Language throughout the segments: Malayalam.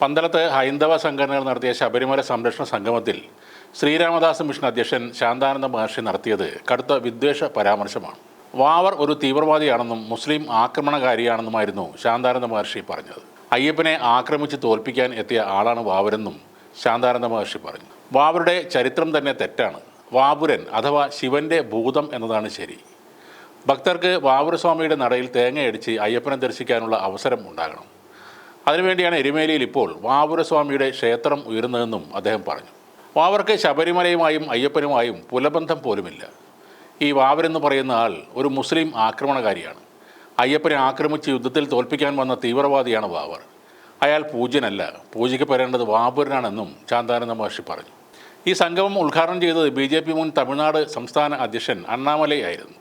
പന്തളത്ത് ഹൈന്ദവ സംഘടനകൾ നടത്തിയ ശബരിമല സംരക്ഷണ സംഗമത്തിൽ ശ്രീരാമദാസ് മിഷൻ അധ്യക്ഷൻ ശാന്താനന്ദ മഹർഷി നടത്തിയത് കടുത്ത വിദ്വേഷ പരാമർശമാണ്. വാവർ ഒരു തീവ്രവാദിയാണെന്നും മുസ്ലിം ആക്രമണകാരിയാണെന്നുമായിരുന്നു ശാന്താനന്ദ മഹർഷി പറഞ്ഞത്. അയ്യപ്പനെ ആക്രമിച്ച് തോൽപ്പിക്കാൻ എത്തിയ ആളാണ് വാവരെന്നും ശാന്താനന്ദ മഹർഷി പറഞ്ഞു. വാവരുടെ ചരിത്രം തന്നെ തെറ്റാണ്. വാപുരൻ അഥവാ ശിവന്റെ ഭൂതം എന്നതാണ് ശരി. ഭക്തർക്ക് വാവുരസ്വാമിയുടെ നടയിൽ തേങ്ങയടിച്ച് അയ്യപ്പനെ ദർശിക്കാനുള്ള അവസരം ഉണ്ടാകണം. അതിനുവേണ്ടിയാണ് എരുമേലിയിൽ ഇപ്പോൾ വാവുരസ്വാമിയുടെ ക്ഷേത്രം ഉയരുന്നതെന്നും അദ്ദേഹം പറഞ്ഞു. വാവർക്ക് ശബരിമലയുമായും അയ്യപ്പനുമായും പുലബന്ധം പോലുമില്ല. ഈ വാവരെന്ന് പറയുന്ന ആൾ ഒരു മുസ്ലിം ആക്രമണകാരിയാണ്. അയ്യപ്പനെ ആക്രമിച്ച് യുദ്ധത്തിൽ തോൽപ്പിക്കാൻ വന്ന തീവ്രവാദിയാണ് വാവർ. അയാൾ പൂജ്യനല്ല പൂജിക്കപ്പെടേണ്ടത് വാപുരനാണെന്നും ശാന്താനന്ദ മഹർഷി പറഞ്ഞു. ഈ സംഗമം ഉദ്ഘാടനം ചെയ്തത് ബി ജെ പി മുൻ തമിഴ്നാട് സംസ്ഥാന അധ്യക്ഷൻ അണ്ണാമലൈ ആയിരുന്നു.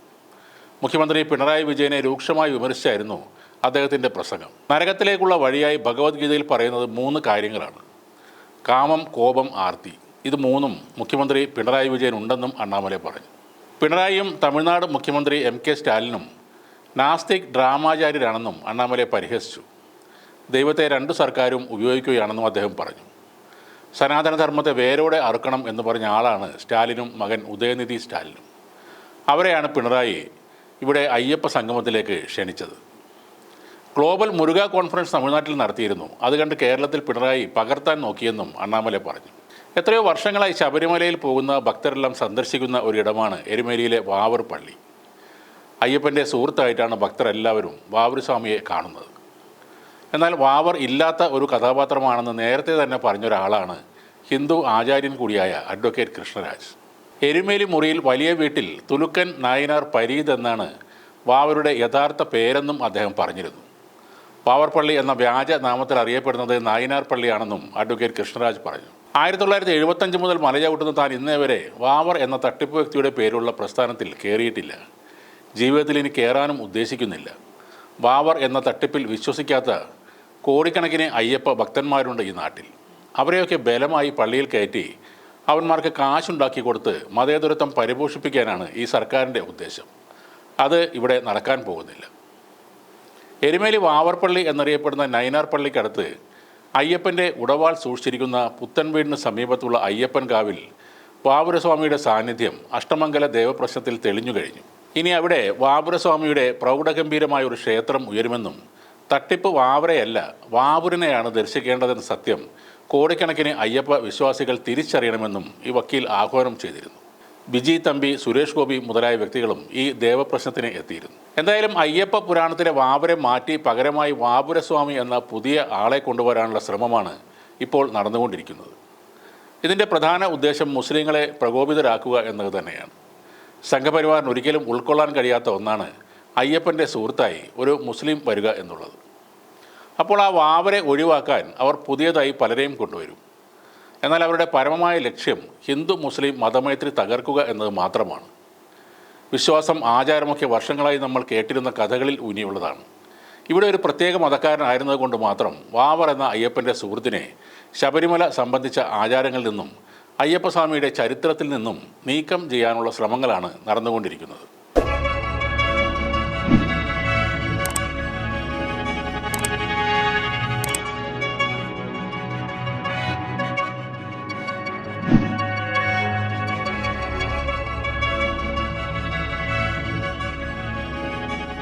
മുഖ്യമന്ത്രി പിണറായി വിജയനെ രൂക്ഷമായി വിമർശിച്ചായിരുന്നു അദ്ദേഹത്തിന്റെ പ്രസംഗം. നരകത്തിലേക്കുള്ള വഴിയായി ഭഗവത്ഗീതയിൽ പറയുന്നത് മൂന്ന് കാര്യങ്ങളാണ്. കാമം കോപം ആർത്തി. ഇത് മൂന്നും മുഖ്യമന്ത്രി പിണറായി വിജയൻ ഉണ്ടെന്നും അണ്ണാമലൈ പറഞ്ഞു. പിണറായിയും തമിഴ്നാട് മുഖ്യമന്ത്രി എം കെ സ്റ്റാലിനും നാസ്തിക് ഡ്രാമാചാര്യരാണെന്നും അണ്ണാമലൈ പരിഹസിച്ചു. ദൈവത്തെ രണ്ട് സർക്കാരും ഉപയോഗിക്കുകയാണെന്നും അദ്ദേഹം പറഞ്ഞു. സനാതനധർമ്മത്തെ വേരോടെ അറുക്കണം എന്ന് പറഞ്ഞ ആളാണ് സ്റ്റാലിനും മകൻ ഉദയനിധി സ്റ്റാലിനും. അവരെയാണ് പിണറായി ഇവിടെ അയ്യപ്പ സംഗമത്തിലേക്ക് ക്ഷണിച്ചത്. ഗ്ലോബൽ മുരുക കോൺഫറൻസ് തമിഴ്നാട്ടിൽ നടത്തിയിരുന്നു. അത് കണ്ട് കേരളത്തിൽ പിണറായി പകർത്താൻ നോക്കിയെന്നും അണ്ണാമല പറഞ്ഞു. എത്രയോ വർഷങ്ങളായി ശബരിമലയിൽ പോകുന്ന ഭക്തരെല്ലാം സന്ദർശിക്കുന്ന ഒരിടമാണ് എരുമേലിയിലെ വാവർ പള്ളി. അയ്യപ്പന്റെ സുഹൃത്തായിട്ടാണ് ഭക്തരെല്ലാവരും വാവൂർ സ്വാമിയെ കാണുന്നത്. എന്നാൽ വാവർ ഇല്ലാത്ത ഒരു കഥാപാത്രമാണെന്ന് നേരത്തെ തന്നെ പറഞ്ഞൊരാളാണ് ഹിന്ദു ആചാര്യൻ കൂടിയായ അഡ്വക്കേറ്റ് കൃഷ്ണരാജ്. എരുമേലി മുറിയിൽ വലിയ വീട്ടിൽ തുലുക്കൻ നായനാർ പരീദ് എന്നാണ് വാവരുടെ യഥാർത്ഥ പേരെന്നും അദ്ദേഹം പറഞ്ഞിരുന്നു. വാവർപള്ളി എന്ന വ്യാജ നാമത്തിൽ അറിയപ്പെടുന്നത് നായനാർ പള്ളിയാണെന്നും അഡ്വക്കേറ്റ് കൃഷ്ണരാജ് പറഞ്ഞു. ആയിരത്തി തൊള്ളായിരത്തി എഴുപത്തഞ്ച് മുതൽ മലചവിട്ടുന്ന താൻ ഇന്നേ വരെ വാവർ എന്ന തട്ടിപ്പ് വ്യക്തിയുടെ പേരുള്ള പ്രസ്ഥാനത്തിൽ കയറിയിട്ടില്ല ജീവിതത്തിൽ ഇനി കയറാനും ഉദ്ദേശിക്കുന്നില്ല. വാവർ എന്ന തട്ടിപ്പിൽ വിശ്വസിക്കാത്ത കോടിക്കണക്കിന് അയ്യപ്പ ഭക്തന്മാരുണ്ട് ഈ നാട്ടിൽ. അവരെയൊക്കെ ബലമായി പള്ളിയിൽ കയറ്റി അവന്മാർക്ക് കാശുണ്ടാക്കി കൊടുത്ത് മതേതരത്വം പരിപോഷിപ്പിക്കാനാണ് ഈ സർക്കാരിന്റെ ഉദ്ദേശം. അത് ഇവിടെ നടക്കാൻ പോകുന്നില്ല. എരുമേലി വാവർപ്പള്ളി എന്നറിയപ്പെടുന്ന നൈനാർ പള്ളിക്കടുത്ത് അയ്യപ്പന്റെ ഉടവാൾ സൂക്ഷിച്ചിരിക്കുന്ന പുത്തൻ വീടിന് സമീപത്തുള്ള അയ്യപ്പൻ കാവിൽ വാപുരസ്വാമിയുടെ സാന്നിധ്യം അഷ്ടമംഗല ദേവപ്രശ്നത്തിൽ തെളിഞ്ഞു കഴിഞ്ഞു. ഇനി അവിടെ വാപുരസ്വാമിയുടെ പ്രൗഢഗംഭീരമായ ഒരു ക്ഷേത്രം ഉയരുമെന്നും തട്ടിപ്പ് വാവരയല്ല വാപുരനെയാണ് ദർശിക്കേണ്ടതെന്ന സത്യം കോടിക്കണക്കിന് അയ്യപ്പ വിശ്വാസികൾ തിരിച്ചറിയണമെന്നും ഈ വക്കീൽ ആഹ്വാനം ചെയ്തിരുന്നു. ബിജി തമ്പി സുരേഷ് ഗോപി മുതലായ വ്യക്തികളും ഈ ദേവപ്രശ്നത്തിന് എത്തിയിരുന്നു. എന്തായാലും അയ്യപ്പ പുരാണത്തിലെ വാപുരെ മാറ്റി പകരമായി വാപുരസ്വാമി എന്ന പുതിയ ആളെ കൊണ്ടുവരാനുള്ള ശ്രമമാണ് ഇപ്പോൾ നടന്നുകൊണ്ടിരിക്കുന്നത്. ഇതിന്റെ പ്രധാന ഉദ്ദേശം മുസ്ലിങ്ങളെ പ്രകോപിതരാക്കുക എന്നത് തന്നെയാണ്. സംഘപരിവാറിന് ഒരിക്കലും ഉൾക്കൊള്ളാൻ കഴിയാത്ത ഒന്നാണ് അയ്യപ്പന്റെ സുഹൃത്തായി ഒരു മുസ്ലിം വരിക എന്നുള്ളത്. അപ്പോൾ ആ വാവരെ ഒഴിവാക്കാൻ അവർ പുതിയതായി പലരെയും കൊണ്ടുവരും. എന്നാൽ അവരുടെ പരമമായ ലക്ഷ്യം ഹിന്ദു മുസ്ലിം മതമൈത്രി തകർക്കുക എന്നത് മാത്രമാണ്. വിശ്വാസം ആചാരമൊക്കെ വർഷങ്ങളായി നമ്മൾ കേട്ടിരുന്ന കഥകളിൽ ഊന്നിയുള്ളതാണ്. ഇവിടെ ഒരു പ്രത്യേക മതക്കാരനായിരുന്നത് കൊണ്ട് മാത്രം വാവർ എന്ന അയ്യപ്പന്റെ സുഹൃത്തിനെ ശബരിമല സംബന്ധിച്ച ആചാരങ്ങളിൽ നിന്നും അയ്യപ്പസ്വാമിയുടെ ചരിത്രത്തിൽ നിന്നും നീക്കം ചെയ്യാനുള്ള ശ്രമങ്ങളാണ് നടന്നുകൊണ്ടിരിക്കുന്നത്.